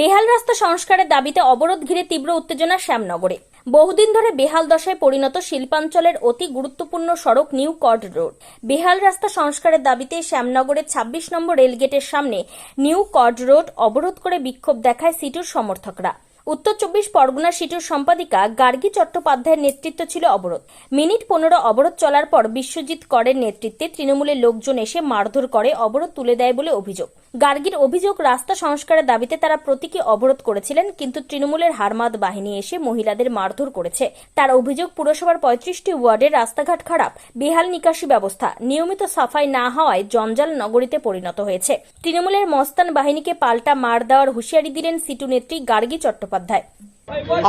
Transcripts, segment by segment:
বেহাল রাস্তা সংস্কারের দাবিতে অবরোধ ঘিরে তীব্র উত্তেজনা শ্যামনগরে। বহুদিন ধরে বেহাল দশায় পরিণত শিল্পাঞ্চলের অতি গুরুত্বপূর্ণ সড়ক নিউ কর্ড রোড। বেহাল রাস্তা সংস্কারের দাবিতে শ্যামনগরের ২৬ নম্বর রেলগেটের সামনে নিউ কর্ড রোড অবরোধ করে বিক্ষোভ দেখায় সিটুর সমর্থকরা। উত্তর চব্বিশ পরগনা সিটুর সম্পাদিকা গার্গী চট্টোপাধ্যায়ের নেতৃত্ব ছিল অবরোধ। মিনিট পনেরো অবরোধ চলার পর বিশ্বজিৎ করের নেতৃত্বে তৃণমূলের লোকজন এসে মারধর করে অবরোধ তুলে দেয় বলে অভিযোগ। গার্গীর অভিযোগ, রাস্তা সংস্কারের দাবিতে তারা প্রতীকী অবরোধ করেছিলেন, কিন্তু তৃণমূলের হারমাদ বাহিনী এসে মহিলাদের মারধর করেছে। তার অভিযোগ, পুরসভার পঁয়ত্রিশটি ওয়ার্ডের রাস্তাঘাট খারাপ, বেহাল নিকাশি ব্যবস্থা, নিয়মিত সাফাই না হওয়ায় জঞ্জাল নগরীতে পরিণত হয়েছে। তৃণমূলের মস্তান বাহিনীকে পাল্টা মার দেওয়ার হুঁশিয়ারি দিলেন সিটু নেত্রী গার্গী চট্টোপাধ্যায়।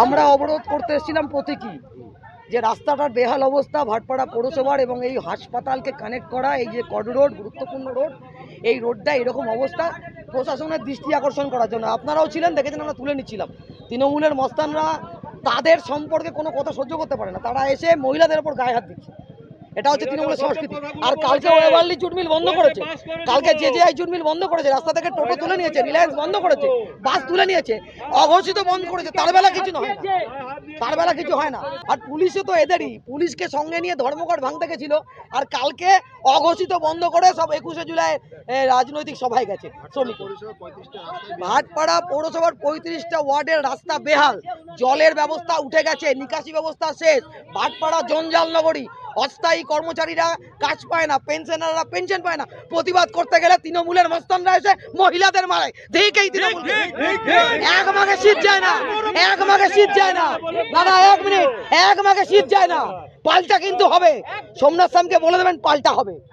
আমরা অবরোধ করতে এসেছিলাম প্রতীকী, যে রাস্তাটার বেহাল অবস্থা, ভাটপাড়া পৌরসভার এবং এই হাসপাতালকে কানেক্ট করা, এই যে কড রোড, গুরুত্বপূর্ণ রোড, এই রোডটা এরকম অবস্থা, প্রশাসনের দৃষ্টি আকর্ষণ করার জন্য। আপনারাও ছিলেন, দেখেছেন, আমরা তুলে নিচ্ছিলাম। তৃণমূলের মস্তানরা তাদের সম্পর্কে কোনো কথা সহ্য করতে পারে না। তারা এসে মহিলাদের ওপর গায়ে হাত দিচ্ছে। এটা হচ্ছে তৃণমূলের সংস্কৃতি। আর কালকে ওয়েবার্লি জুট মিল বন্ধ করেছে। কালকে যে যে জুট মিল বন্ধ করেছে রাস্তা থেকে টোটো তুলে নিয়েছে রিলায়েন্স বন্ধ করেছে বাস তুলে নিয়েছে অঘোষিত বন্ধ করেছে তার বেলা কিছু নয়। তার বেলা কিছু হয় না। আর পুলিশও তো এদেরই। পুলিশকে সঙ্গে নিয়ে ধর্মঘট ভাঙতে গেছিল। আর কালকে অঘোষিত বন্ধ করে সব একুশে জুলাই রাজনৈতিক সভায় গেছে শ্রমিক ভাটপাড়া পৌরসভার পঁয়ত্রিশটা ওয়ার্ডের রাস্তা বেহাল। জলের ব্যবস্থা উঠে গেছে নিকাশি ব্যবস্থা শেষ। ভাটপাড়া জঞ্জাল নগরী অস্থায়ী কর্মচারীরা কাজ পায় না পেনশনাররা পেনশন পায় না। প্রতিবাদ করতে গেলে তৃণমূলের মস্তানরা এসে মহিলাদের মারে দেখেই তৃণমূল। এক মাঘে শীত যায় না এক মাঘে শীত যায় না। দাদা এক মিনিট এক মাঘে শীত যায় না। পাল্টা কিন্তু হবে। সোমনাথ সামকে বলে দেবেন পাল্টা হবে।